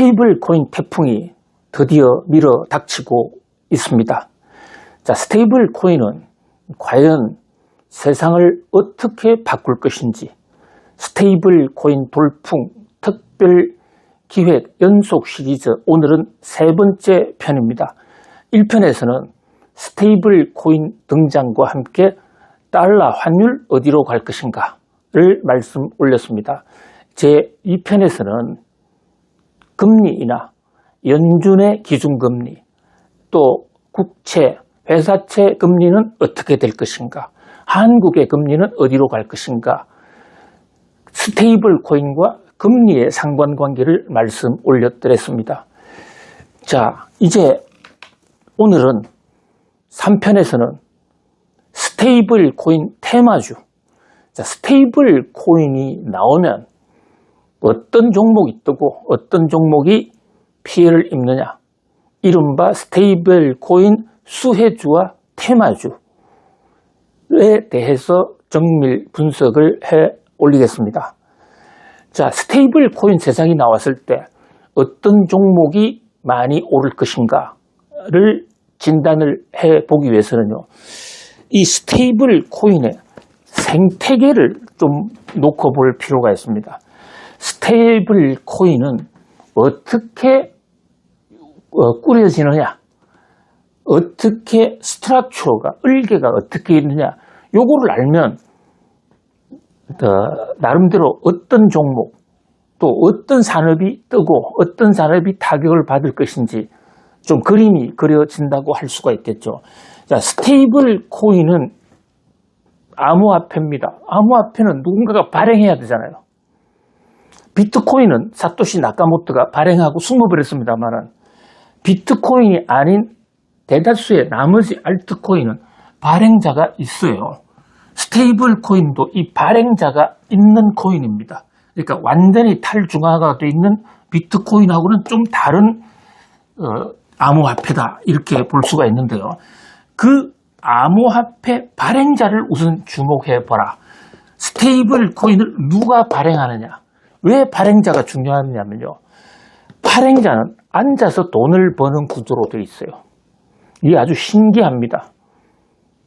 스테이블 코인 태풍이 드디어 밀어 닥치고 있습니다. 자, 스테이블 코인은 과연 세상을 어떻게 바꿀 것인지 스테이블 코인 돌풍 특별 기획 연속 시리즈 오늘은 세 번째 편입니다. 1편에서는 스테이블 코인 등장과 함께 달러 환율 어디로 갈 것인가를 말씀 올렸습니다. 제 2편에서는 금리 인하, 연준의 기준금리, 또 국채, 회사채 금리는 어떻게 될 것인가, 한국의 금리는 어디로 갈 것인가, 스테이블 코인과 금리의 상관관계를 말씀 올려드렸습니다. 자, 이제 오늘은 3편에서는 스테이블 코인 테마주. 자, 스테이블 코인이 나오면 어떤 종목이 뜨고 어떤 종목이 피해를 입느냐. 이른바 스테이블 코인 수혜주와 테마주에 대해서 정밀 분석을 해 올리겠습니다. 자, 스테이블 코인 세상이 나왔을 때 어떤 종목이 많이 오를 것인가를 진단을 해 보기 위해서는요. 이 스테이블 코인의 생태계를 좀 놓고 볼 필요가 있습니다. 스테이블 코인은 어떻게 어, 꾸려지느냐, 어떻게 스트럭처가, 을개가 어떻게 있느냐, 요거를 알면 어, 나름대로 어떤 종목 또 어떤 산업이 뜨고 어떤 산업이 타격을 받을 것인지 좀 그림이 그려진다고 할 수가 있겠죠. 자, 스테이블 코인은 암호화폐입니다. 암호화폐는 누군가가 발행해야 되잖아요. 비트코인은 사토시 나카모토가 발행하고 숨어버렸습니다만은 비트코인이 아닌 대다수의 나머지 알트코인은 발행자가 있어요. 스테이블 코인도 이 발행자가 있는 코인입니다. 그러니까 완전히 탈중화가 되어 있는 비트코인하고는 좀 다른 어, 암호화폐다 이렇게 볼 수가 있는데요. 그 암호화폐 발행자를 우선 주목해 보라. 스테이블 코인을 누가 발행하느냐? 왜 발행자가 중요하냐면요. 발행자는 앉아서 돈을 버는 구조로 되어 있어요. 이게 아주 신기합니다.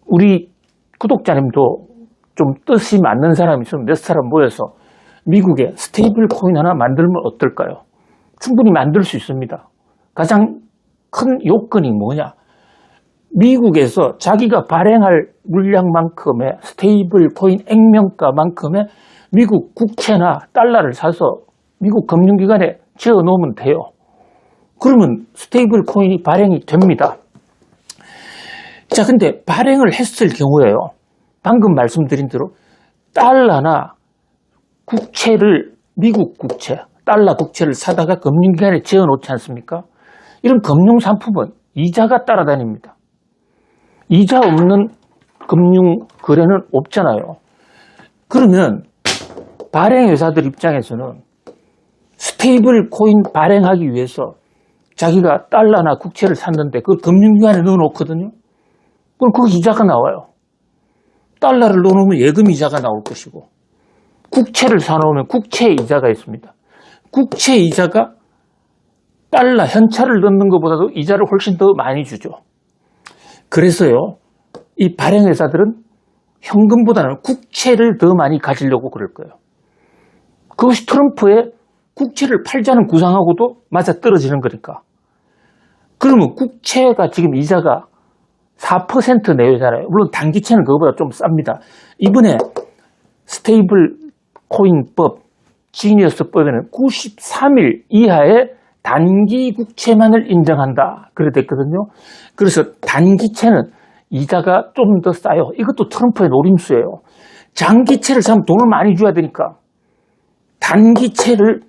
우리 구독자님도 좀 뜻이 맞는 사람이 있으면 몇 사람 모여서 미국에 스테이블 코인 하나 만들면 어떨까요? 충분히 만들 수 있습니다. 가장 큰 요건이 뭐냐? 미국에서 자기가 발행할 물량만큼의 스테이블 코인 액면가만큼의 미국 국채나 달러를 사서 미국 금융기관에 지어 놓으면 돼요. 그러면 스테이블 코인이 발행이 됩니다. 자, 근데 발행을 했을 경우에요. 방금 말씀드린 대로 달러나 국채를 미국 국채, 달러 국채를 사다가 금융기관에 지어 놓지 않습니까? 이런 금융 상품은 이자가 따라다닙니다. 이자 없는 금융 거래는 없잖아요. 그러면 발행 회사들 입장에서는 스테이블 코인 발행하기 위해서 자기가 달러나 국채를 샀는데 그걸 금융기관에 넣어 놓거든요. 그럼 그 이자가 나와요. 달러를 넣어놓으면 예금 이자가 나올 것이고 국채를 사놓으면 국채 이자가 있습니다. 국채 이자가 달러 현찰을 넣는 것보다도 이자를 훨씬 더 많이 주죠. 그래서요, 이 발행회사들은 현금보다는 국채를 더 많이 가지려고 그럴 거예요. 그것이 트럼프의 국채를 팔자는 구상하고도 맞아 떨어지는 거니까. 그러면 국채가 지금 이자가 4% 내외잖아요. 물론 단기채는 그거보다 좀 쌉니다. 이번에 스테이블 코인법, 지니어스법에는 93일 이하의 단기 국채만을 인정한다. 그래 됐거든요. 그래서 단기채는 이자가 좀 더 싸요. 이것도 트럼프의 노림수예요. 장기채를 사면 돈을 많이 줘야 되니까 단기채를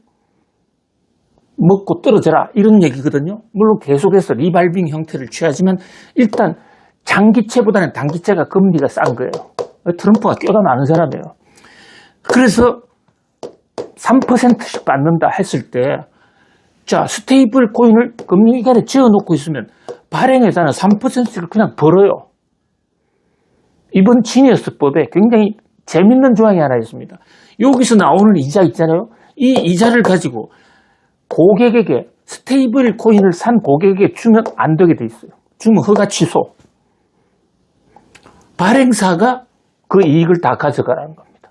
먹고 떨어져라 이런 얘기거든요. 물론 계속해서 리발빙 형태를 취하지만 일단 장기채보다는 단기채가 금리가 싼 거예요. 트럼프가 껴가 많은 사람이에요. 그래서 3%씩 받는다 했을 때, 자, 스테이블 코인을 금융기관에 지어놓고 있으면 발행회사는 3%를 그냥 벌어요. 이번 지니어스법에 굉장히 재밌는 조항이 하나 있습니다. 여기서 나오는 이자 있잖아요. 이 이자를 가지고 고객에게 스테이블 코인을 산 고객에게 주면 안 되게 돼 있어요. 주면 허가 취소. 발행사가 그 이익을 다 가져가라는 겁니다.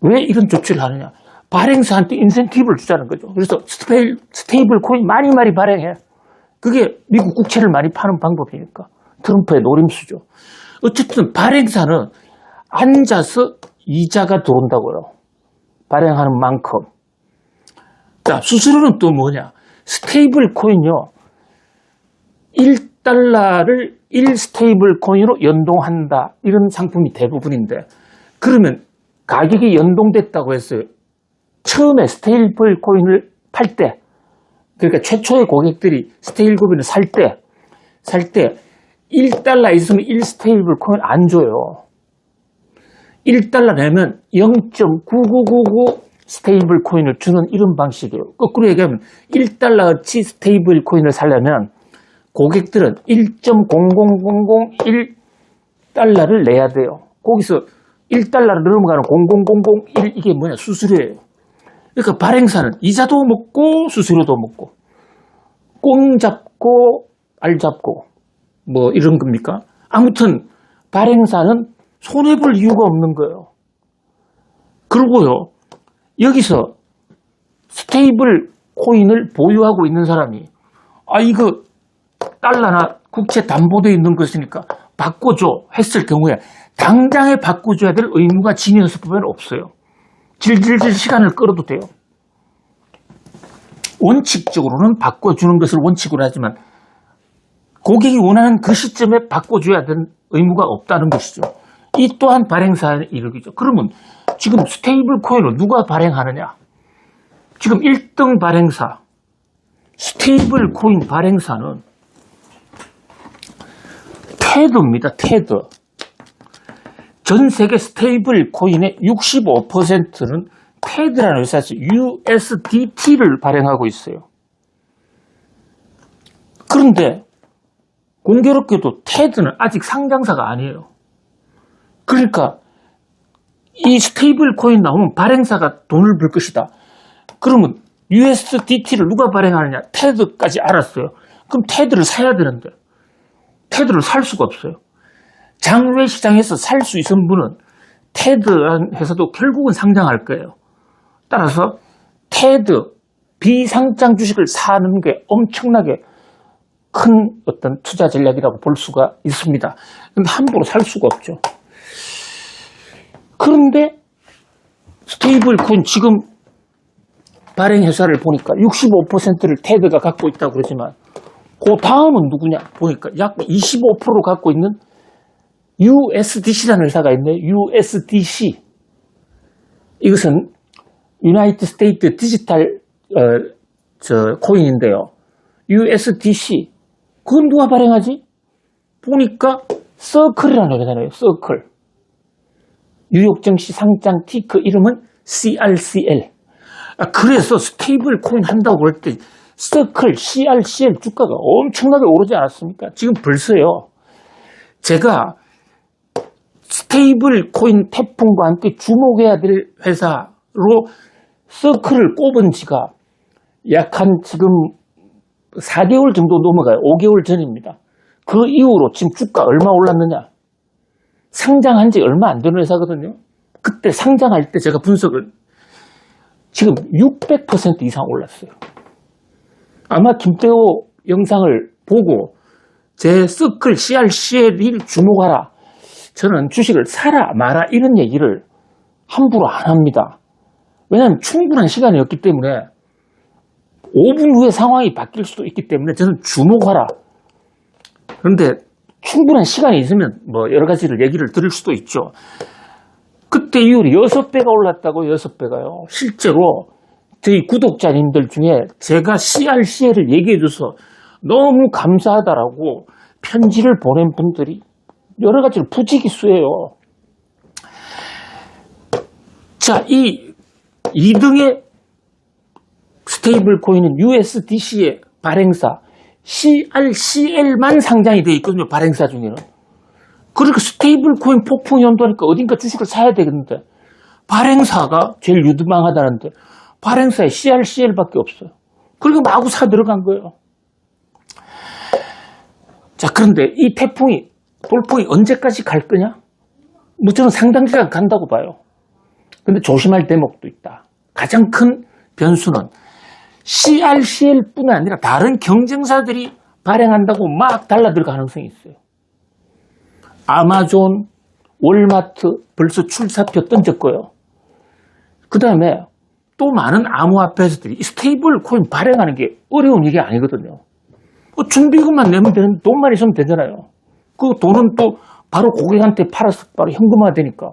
왜 이런 조치를 하느냐? 발행사한테 인센티브를 주자는 거죠. 그래서 스테이, 스테이블 코인 많이 많이 발행해. 그게 미국 국채를 많이 파는 방법이니까. 트럼프의 노림수죠. 어쨌든 발행사는 앉아서 이자가 들어온다고요. 발행하는 만큼. 자, 수수료는 또 뭐냐? 스테이블 코인요. 1달러를 1 스테이블 코인으로 연동한다. 이런 상품이 대부분인데. 그러면 가격이 연동됐다고 했어요. 처음에 스테이블 코인을 팔 때, 그러니까 최초의 고객들이 스테이블 코인을 살 때, 살 때 1달러 있으면 1 스테이블 코인 안 줘요. 1달러 내면 0.9999 스테이블 코인을 주는 이런 방식이에요. 거꾸로 얘기하면 1달러어치 스테이블 코인을 살려면 고객들은 1.00001달러를 내야 돼요. 거기서 1달러를 넘어가는 00001 이게 뭐냐 수수료예요. 그러니까 발행사는 이자도 먹고 수수료도 먹고 꽁 잡고 알 잡고 뭐 이런 겁니까? 아무튼 발행사는 손해볼 이유가 없는 거예요. 그리고요, 여기서 스테이블 코인을 보유하고 있는 사람이, 아, 이거 달러나 국채 담보되어 있는 것이니까 바꿔줘 했을 경우에 당장에 바꿔줘야 될 의무가 진행서법에는 없어요. 질질질 시간을 끌어도 돼요. 원칙적으로는 바꿔주는 것을 원칙으로 하지만 고객이 원하는 그 시점에 바꿔줘야 되는 의무가 없다는 것이죠. 이 또한 발행사의 이력이죠. 그러면 지금 스테이블 코인을 누가 발행하느냐? 지금 1등 발행사, 스테이블 코인 발행사는 테드입니다. 테드. 전 세계 스테이블 코인의 65%는 테드라는 회사에서 USDT를 발행하고 있어요. 그런데 공교롭게도 테드는 아직 상장사가 아니에요. 그러니까 이 스테이블 코인 나오면 발행사가 돈을 벌 것이다. 그러면 USDT를 누가 발행하느냐? 테드까지 알았어요. 그럼 테드를 사야 되는데 테드를 살 수가 없어요. 장외 시장에서 살 수 있는 분은 테드라는 회사도 결국은 상장할 거예요. 따라서 테드 비상장 주식을 사는 게 엄청나게 큰 어떤 투자 전략이라고 볼 수가 있습니다. 근데 함부로 살 수가 없죠. 그런데 스테이블 코인 지금 발행 회사를 보니까 65%를 테드가 갖고 있다고 그러지만 그 다음은 누구냐 보니까 약 25% 갖고 있는 USDC라는 회사가 있네. USDC. 이것은 유나이트 스테이트 디지털 어, 저 코인인데요. USDC. 그건 누가 발행하지? 보니까 서클이라는 회사네요. 서클. 뉴욕 증시 상장 티크 이름은 CRCL. 아, 그래서 스테이블 코인 한다고 할 때 서클, CRCL 주가가 엄청나게 오르지 않았습니까? 지금 벌써요. 제가 스테이블 코인 태풍과 함께 주목해야 될 회사로 서클을 꼽은 지가 약 한 지금 4개월 정도 넘어가요. 5개월 전입니다. 그 이후로 지금 주가 얼마 올랐느냐? 상장한 지 얼마 안 되는 회사거든요. 그때 상장할 때 제가 분석을 지금 600% 이상 올랐어요. 아마 김태호 영상을 보고 제 서클 CRCL을 주목하라. 저는 주식을 사라 마라 이런 얘기를 함부로 안 합니다. 왜냐하면 충분한 시간이 없기 때문에 5분 후에 상황이 바뀔 수도 있기 때문에 저는 주목하라. 그런데 충분한 시간이 있으면 뭐 여러 가지를 얘기를 드릴 수도 있죠. 그때 이후로 6배가 올랐다고 6배가요. 실제로 저희 구독자님들 중에 제가 CRCL을 얘기해 줘서 너무 감사하다라고 편지를 보낸 분들이 여러 가지로 부지기수예요. 자, 이 2등의 스테이블 코인은 USDC의 발행사 CRCL만 상장이 되어 있거든요. 발행사 중에는. 그러니까 스테이블 코인 폭풍이 온다니까 어딘가 주식을 사야 되겠는데 발행사가 제일 유망하다는데 발행사에 CRCL밖에 없어요. 그리고 마구 사 들어간 거예요. 자, 그런데 이 태풍이, 돌풍이 언제까지 갈 거냐? 뭐 저는 상당 기간 간다고 봐요. 근데 조심할 대목도 있다. 가장 큰 변수는 CRCL 뿐 아니라 다른 경쟁사들이 발행한다고 막 달라들 가능성이 있어요. 아마존, 월마트 벌써 출사표 던졌고요. 그 다음에 또 많은 암호화폐사들이 이 스테이블 코인 발행하는 게 어려운 일이 아니거든요. 뭐 준비금만 내면 되는 돈만 있으면 되잖아요. 그 돈은 또 바로 고객한테 팔아서 바로 현금화 되니까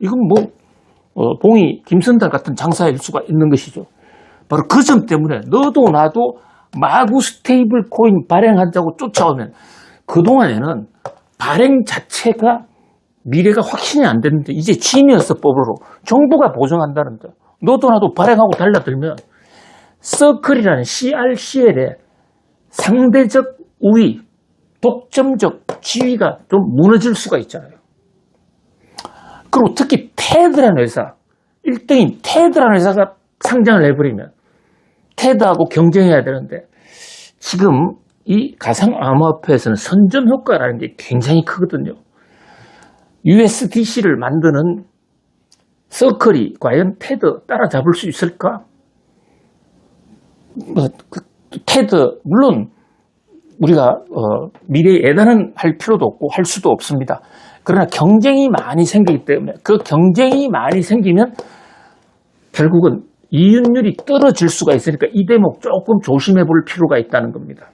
이건 뭐 어, 봉이 김선달 같은 장사일 수가 있는 것이죠. 바로 그 점 때문에 너도 나도 마구 스테이블 코인 발행한다고 쫓아오면 그동안에는 발행 자체가 미래가 확신이 안 됐는데 이제 지니어스법으로 정부가 보증한다는데 너도 나도 발행하고 달라들면 서클이라는 CRCL의 상대적 우위, 독점적 지위가 좀 무너질 수가 있잖아요. 그리고 특히 테드라는 회사, 1등인 테드라는 회사가 상장을 해버리면 테드하고 경쟁해야 되는데 지금 이 가상 암호화폐에서는 선점 효과라는 게 굉장히 크거든요. USDC를 만드는 서클이 과연 테드 따라잡을 수 있을까? 뭐, 그, 테드, 물론 우리가 어, 미래에 예단은 할 필요도 없고 할 수도 없습니다. 그러나 경쟁이 많이 생기기 때문에 그 경쟁이 많이 생기면 결국은 이윤율이 떨어질 수가 있으니까 이 대목 조금 조심해 볼 필요가 있다는 겁니다.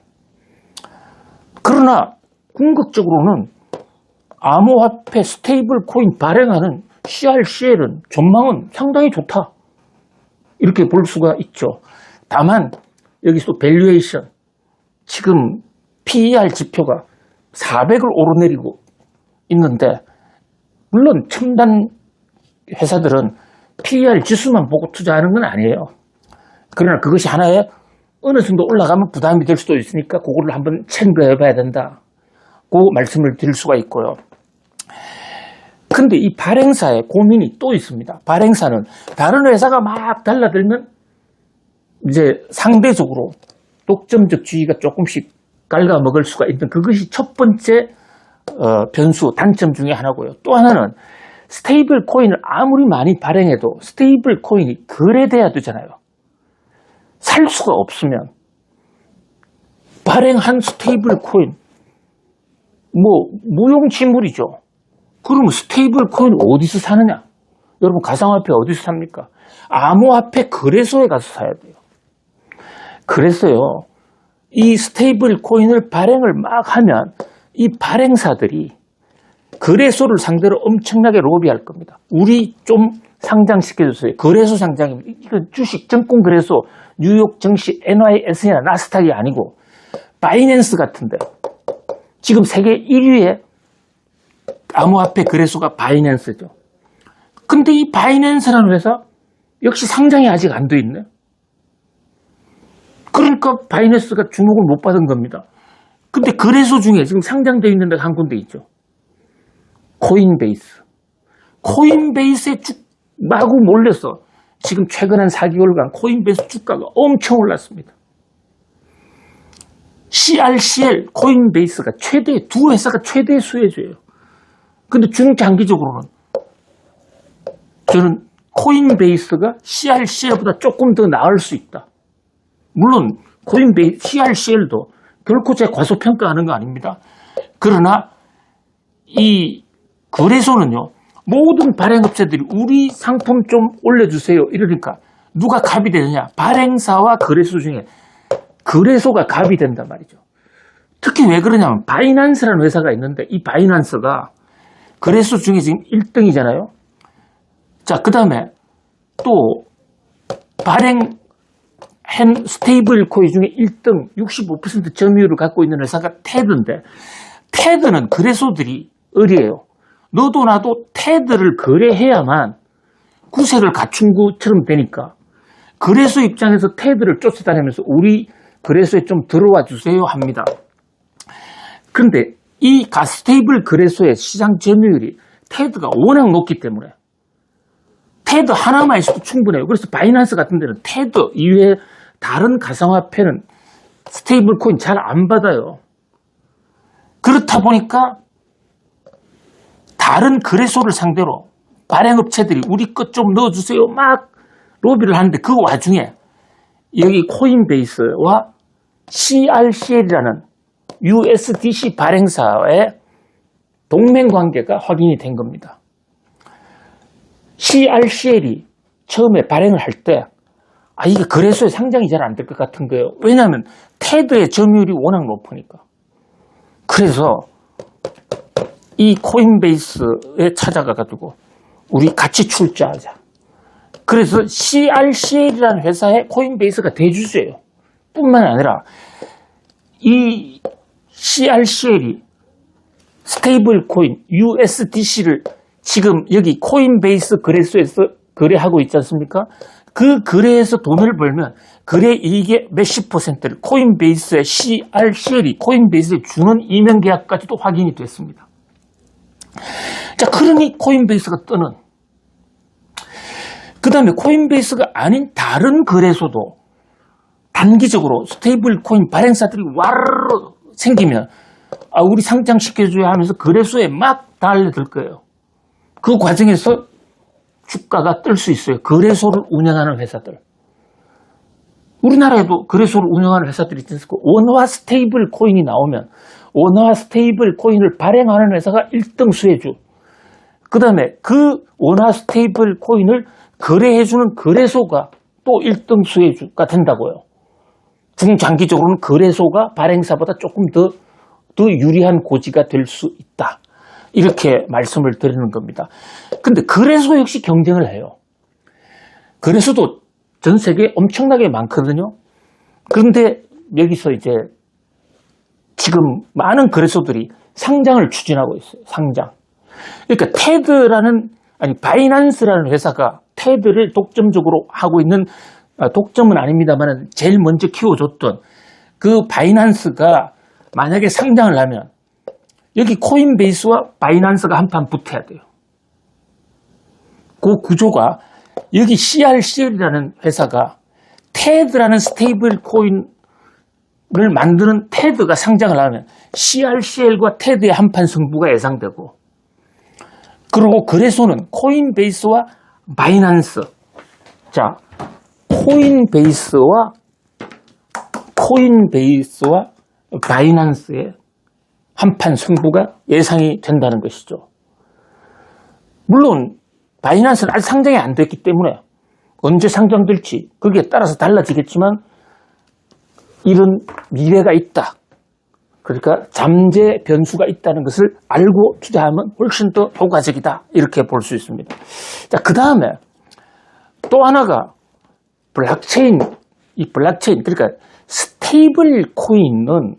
그러나 궁극적으로는 암호화폐 스테이블 코인 발행하는 CRCL은 전망은 상당히 좋다. 이렇게 볼 수가 있죠. 다만 여기서 밸류에이션 지금 PER 지표가 400을 오르내리고 있는데 물론 첨단 회사들은 PER 지수만 보고 투자하는 건 아니에요. 그러나 그것이 하나의 어느 정도 올라가면 부담이 될 수도 있으니까 그거를 한번 챙겨해 봐야 된다. 고 말씀을 드릴 수가 있고요. 근데 이 발행사의 고민이 또 있습니다. 발행사는 다른 회사가 막 달라들면 이제 상대적으로 독점적 주의가 조금씩 갉아먹을 수가 있는 그것이 첫 번째 어, 변수, 단점 중에 하나고요. 또 하나는 스테이블 코인을 아무리 많이 발행해도 스테이블 코인이 거래돼야 되잖아요. 살 수가 없으면 발행한 스테이블 코인 뭐 무용지물이죠. 그러면 스테이블 코인 어디서 사느냐? 여러분 가상화폐 어디서 삽니까? 암호화폐 거래소에 가서 사야 돼요. 그래서요, 이 스테이블 코인을 발행을 막 하면 이 발행사들이 거래소를 상대로 엄청나게 로비할 겁니다. 우리 좀 상장시켜주세요. 거래소 상장입니다. 이건 주식 증권 거래소, 뉴욕 증시, NYSE나 나스닥이 아니고 바이낸스 같은데 지금 세계 1위의 암호화폐 거래소가 바이낸스죠. 근데 이 바이낸스라는 회사 역시 상장이 아직 안 돼 있네. 그러니까 바이낸스가 주목을 못 받은 겁니다. 근데 거래소 중에 지금 상장되어 있는 데가 한 군데 있죠. 코인베이스. 코인베이스에 쭉 마구 몰려서 지금 최근 한 4개월간 코인베이스 주가가 엄청 올랐습니다. CRCL, 코인베이스가 최대, 두 회사가 최대 수혜주예요. 근데 중장기적으로는 저는 코인베이스가 CRCL보다 조금 더 나을 수 있다. 물론 코인베이스, CRCL도 결코 제 과소평가하는 거 아닙니다. 그러나 이 거래소는요, 모든 발행업체들이 우리 상품 좀 올려주세요. 이러니까 누가 갑이 되느냐? 발행사와 거래소 중에 거래소가 갑이 된단 말이죠. 특히 왜 그러냐면 바이난스라는 회사가 있는데 이 바이난스가 거래소 중에 지금 1등이잖아요. 자, 그 다음에 또 발행 햄 스테이블 코인 중에 1등 65% 점유율을 갖고 있는 회사가 테드인데 테드는 거래소들이 의리해요. 너도 나도 테드를 거래해야만 구색을 갖춘 것처럼 되니까 거래소 입장에서 테드를 쫓아다니면서 우리 거래소에 좀 들어와 주세요 합니다. 그런데 이 가스테이블 거래소의 시장 점유율이 테드가 워낙 높기 때문에 테드 하나만 있어도 충분해요. 그래서 바이낸스 같은 데는 테드 이외에 다른 가상화폐는 스테이블 코인 잘 안 받아요. 그렇다 보니까 다른 거래소를 상대로 발행업체들이 우리 것 좀 넣어주세요. 막 로비를 하는데 그 와중에 여기 코인베이스와 CRCL이라는 USDC 발행사의 동맹 관계가 확인이 된 겁니다. CRCL이 처음에 발행을 할 때, 아, 이게 거래소에 상장이 잘 안 될 것 같은 거예요. 왜냐하면 테드의 점유율이 워낙 높으니까. 그래서 이 코인베이스에 찾아가가지고 우리 같이 출자하자. 그래서 CRCL이라는 회사의 코인베이스가 대주주예요. 뿐만 아니라 이 CRCL이 스테이블 코인 USDC를 지금 여기 코인베이스 거래소에서 거래하고 있지 않습니까? 그 거래에서 돈을 벌면 거래 이익의 몇십 퍼센트를 코인베이스의 CRCL이 코인베이스에 주는 이면 계약까지도 확인이 됐습니다. 자, 그러니 코인베이스가 뜨는 그 다음에 코인베이스가 아닌 다른 거래소도 단기적으로 스테이블 코인 발행사들이 와르르 생기면 아, 우리 상장시켜줘야 하면서 거래소에 막 달려들 거예요. 그 과정에서 주가가 뜰 수 있어요. 거래소를 운영하는 회사들. 우리나라에도 거래소를 운영하는 회사들이 있고 원화 스테이블 코인이 나오면 원화 스테이블 코인을 발행하는 회사가 1등 수혜주. 그 다음에 그 원화 스테이블 코인을 거래해주는 거래소가 또 1등 수혜주가 된다고요. 중장기적으로는 거래소가 발행사보다 조금 더, 더 유리한 고지가 될 수 있다. 이렇게 말씀을 드리는 겁니다. 근데 거래소 역시 경쟁을 해요. 거래소도 전 세계에 엄청나게 많거든요. 그런데 여기서 이제 지금 많은 거래소들이 상장을 추진하고 있어요. 상장. 그러니까 테드라는 아니 바이난스라는 회사가 테드를 독점적으로 하고 있는 아, 독점은 아닙니다만 제일 먼저 키워줬던 그 바이난스가 만약에 상장을 하면 여기 코인베이스와 바이난스가 한판 붙어야 돼요. 그 구조가 여기 CRCL이라는 회사가 테드라는 스테이블 코인 을 만드는 테드가 상장을 하면 CRCL과 테드의 한판 승부가 예상되고 그리고 거래소는 코인베이스와 바이난스 자 코인베이스와 코인베이스와 바이난스의 한판 승부가 예상이 된다는 것이죠. 물론 바이낸스는 아직 상장이 안 됐기 때문에 언제 상장될지 거기에 따라서 달라지겠지만 이런 미래가 있다. 그러니까 잠재 변수가 있다는 것을 알고 투자하면 훨씬 더 효과적이다. 이렇게 볼 수 있습니다. 자, 그 다음에 또 하나가 블록체인, 이 블록체인, 그러니까 스테이블 코인은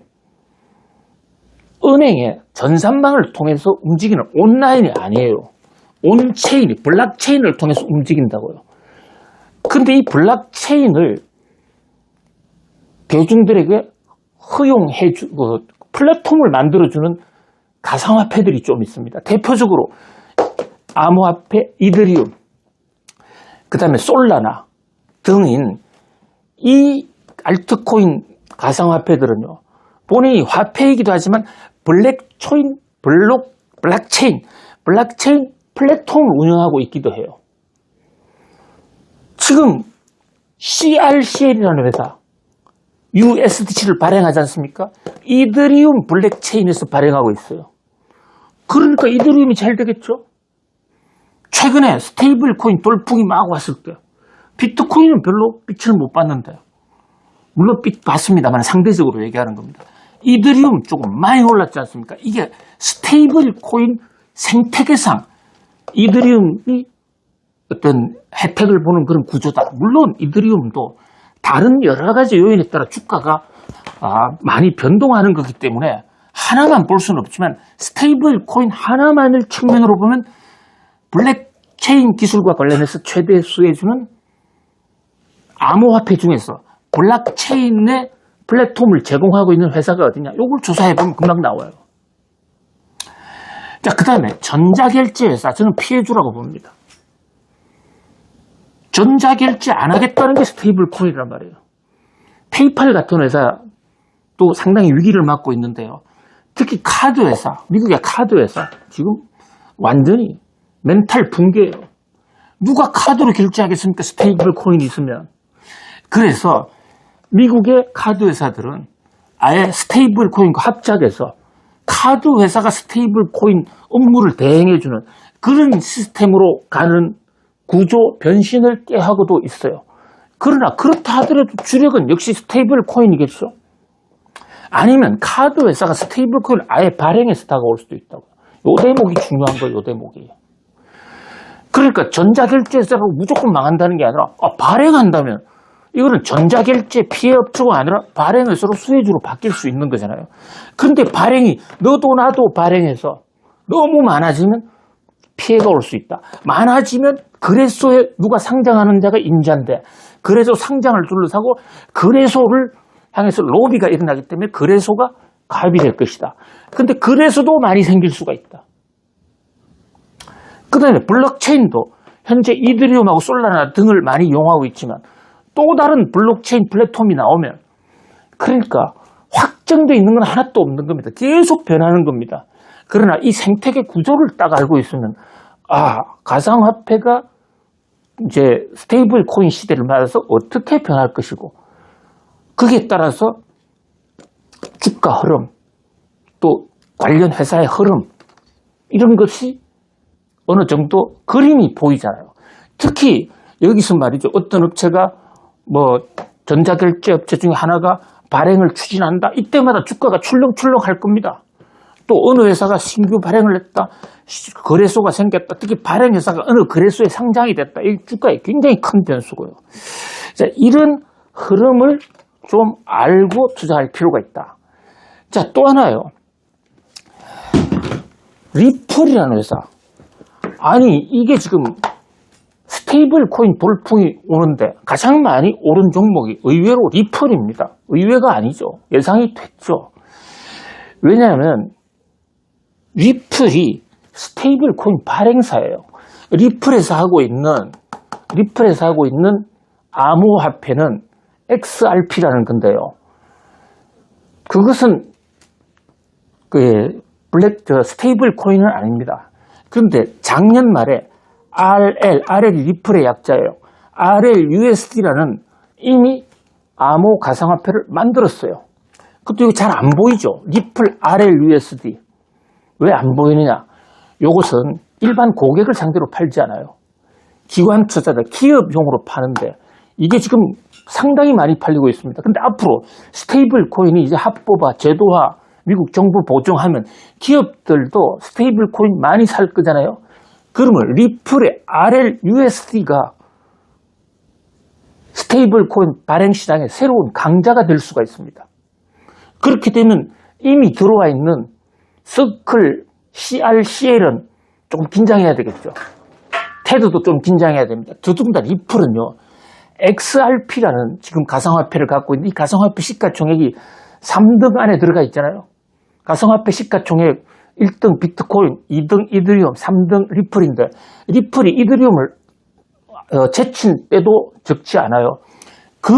은행의 전산망을 통해서 움직이는 온라인이 아니에요. 온체인이, 블록체인을 통해서 움직인다고요. 근데 이 블록체인을 대중들에게 허용해주, 뭐, 플랫폼을 만들어주는 가상화폐들이 좀 있습니다. 대표적으로 암호화폐, 이더리움, 그 다음에 솔라나 등인 이 알트코인 가상화폐들은요, 본인이 화폐이기도 하지만 블랙초인, 블록, 블록체인, 블록체인 플랫폼을 운영하고 있기도 해요. 지금 CRCL이라는 회사, USDC를 발행하지 않습니까? 이더리움 블랙체인에서 발행하고 있어요. 그러니까 이더리움이 잘 되겠죠? 최근에 스테이블 코인 돌풍이 막 왔을 때 비트코인은 별로 빛을 못 봤는데 물론 빛 봤습니다만 상대적으로 얘기하는 겁니다. 이더리움 조금 많이 올랐지 않습니까? 이게 스테이블 코인 생태계상 이더리움이 어떤 혜택을 보는 그런 구조다. 물론 이더리움도 다른 여러 가지 요인에 따라 주가가 아, 많이 변동하는 거기 때문에 하나만 볼 수는 없지만 스테이블 코인 하나만을 측면으로 보면 블랙체인 기술과 관련해서 최대 수혜주는 암호화폐 중에서 블록체인의 플랫폼을 제공하고 있는 회사가 어디냐? 이걸 조사해보면 금방 나와요. 자, 그 다음에 전자결제 회사. 저는 피해주라고 봅니다. 전자결제 안 하겠다는 게 스테이블 코인이란 말이에요. 페이팔 같은 회사 또 상당히 위기를 맞고 있는데요. 특히 카드 회사, 미국의 카드 회사 지금 완전히 멘탈 붕괴예요. 누가 카드로 결제하겠습니까? 스테이블 코인이 있으면. 그래서 미국의 카드 회사들은 아예 스테이블 코인과 합작해서 카드 회사가 스테이블 코인 업무를 대행해주는 그런 시스템으로 가는 구조 변신을 꾀하고도 있어요. 그러나 그렇다 하더라도 주력은 역시 스테이블 코인이겠죠. 아니면 카드 회사가 스테이블 코인을 아예 발행해서 다가올 수도 있다고. 요 대목이 중요한 거예요. 요 대목이. 그러니까 전자결제사가 무조건 망한다는 게 아니라 아, 발행한다면 이거는 전자결제 피해 업체가 아니라 발행회사로 수혜주로 바뀔 수 있는 거잖아요. 근데 발행이 너도 나도 발행해서 너무 많아지면 피해가 올 수 있다. 많아지면 거래소에 누가 상장하는 자가 임자인데 거래소 상장을 둘러싸고 거래소를 향해서 로비가 일어나기 때문에 거래소가 가입이 될 것이다. 근데 거래소도 많이 생길 수가 있다. 그 다음에 블록체인도 현재 이드리움하고 솔라나 등을 많이 이용하고 있지만 또 다른 블록체인 플랫폼이 나오면 그러니까 확정되어 있는 건 하나도 없는 겁니다. 계속 변하는 겁니다. 그러나 이 생태계 구조를 딱 알고 있으면 아 가상화폐가 이제 스테이블 코인 시대를 맞아서 어떻게 변할 것이고 거기에 따라서 주가 흐름 또 관련 회사의 흐름 이런 것이 어느 정도 그림이 보이잖아요. 특히 여기서 말이죠. 어떤 업체가 뭐 전자결제 업체 중에 하나가 발행을 추진한다. 이때마다 주가가 출렁출렁 할 겁니다. 또 어느 회사가 신규 발행을 했다. 거래소가 생겼다. 특히 발행 회사가 어느 거래소에 상장이 됐다. 이 주가에 굉장히 큰 변수고요. 자, 이런 흐름을 좀 알고 투자할 필요가 있다. 자, 또 하나요. 리플이라는 회사. 아니, 이게 지금 스테이블 코인 돌풍이 오는데 가장 많이 오른 종목이 의외로 리플입니다. 의외가 아니죠. 예상이 됐죠. 왜냐하면 리플이 스테이블 코인 발행사예요. 리플에서 하고 있는 리플에서 하고 있는 암호화폐는 XRP라는 건데요. 그것은 그 블랙 저 스테이블 코인은 아닙니다. 그런데 작년 말에 RL, RL이 리플의 약자예요. RLUSD라는 이미 암호 가상화폐를 만들었어요. 그것도 이거 잘 안 보이죠? 리플 RLUSD. 왜 안 보이느냐? 이것은 일반 고객을 상대로 팔지 않아요. 기관 투자자, 기업용으로 파는데 이게 지금 상당히 많이 팔리고 있습니다. 근데 앞으로 스테이블 코인이 이제 합법화, 제도화, 미국 정부 보증하면 기업들도 스테이블 코인 많이 살 거잖아요. 그러면 리플의 RLUSD가 스테이블 코인 발행 시장의 새로운 강자가 될 수가 있습니다. 그렇게 되면 이미 들어와 있는 서클 CRCL은 조금 긴장해야 되겠죠. 테드도 좀 긴장해야 됩니다. 두둥다 리플은요, XRP라는 지금 가상화폐를 갖고 있는 이 가상화폐 시가총액이 3등 안에 들어가 있잖아요. 가상화폐 시가총액 1등 비트코인, 2등 이드리움, 3등 리플인데 리플이 이드리움을 어, 제친 때도 적지 않아요. 그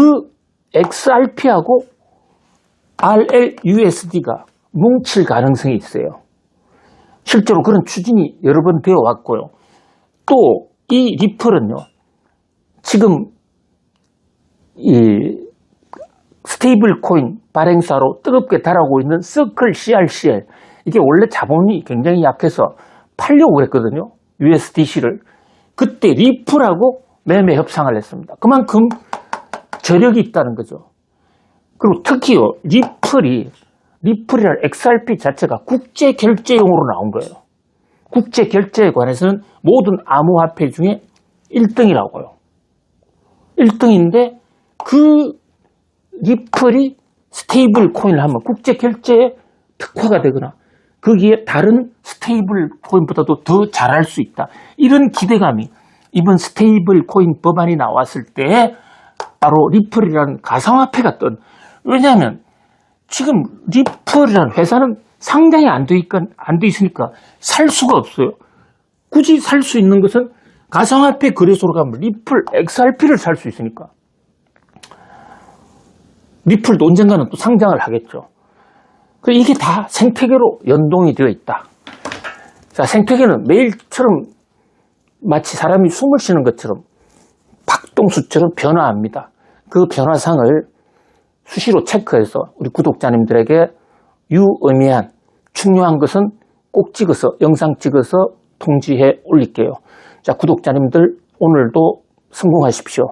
XRP하고 RLUSD가 뭉칠 가능성이 있어요. 실제로 그런 추진이 여러 번 되어 왔고요. 또 이 리플은요, 지금 이 스테이블 코인 발행사로 뜨겁게 달아오고 있는 서클 CRCL 이게 원래 자본이 굉장히 약해서 팔려고 그랬거든요. USDC를. 그때 리플하고 매매 협상을 했습니다. 그만큼 저력이 있다는 거죠. 그리고 특히요, 리플이, 리플이라는 XRP 자체가 국제 결제용으로 나온 거예요. 국제 결제에 관해서는 모든 암호화폐 중에 1등이라고요. 1등인데 그 리플이 스테이블 코인을 하면 국제 결제에 특화가 되거나 거기에 다른 스테이블 코인보다도 더 잘할 수 있다. 이런 기대감이 이번 스테이블 코인 법안이 나왔을 때 바로 리플이라는 가상화폐가 뜬. 왜냐하면 지금 리플이라는 회사는 상장이 안 돼 있으니까 살 수가 없어요. 굳이 살 수 있는 것은 가상화폐 거래소로 가면 리플 XRP를 살 수 있으니까. 리플도 언젠가는 또 상장을 하겠죠. 그 이게 다 생태계로 연동이 되어 있다. 자, 생태계는 매일처럼 마치 사람이 숨을 쉬는 것처럼 박동수처럼 변화합니다. 그 변화상을 수시로 체크해서 우리 구독자님들에게 유의미한 중요한 것은 꼭 찍어서 영상 찍어서 통지해 올릴게요. 자, 구독자님들 오늘도 성공하십시오.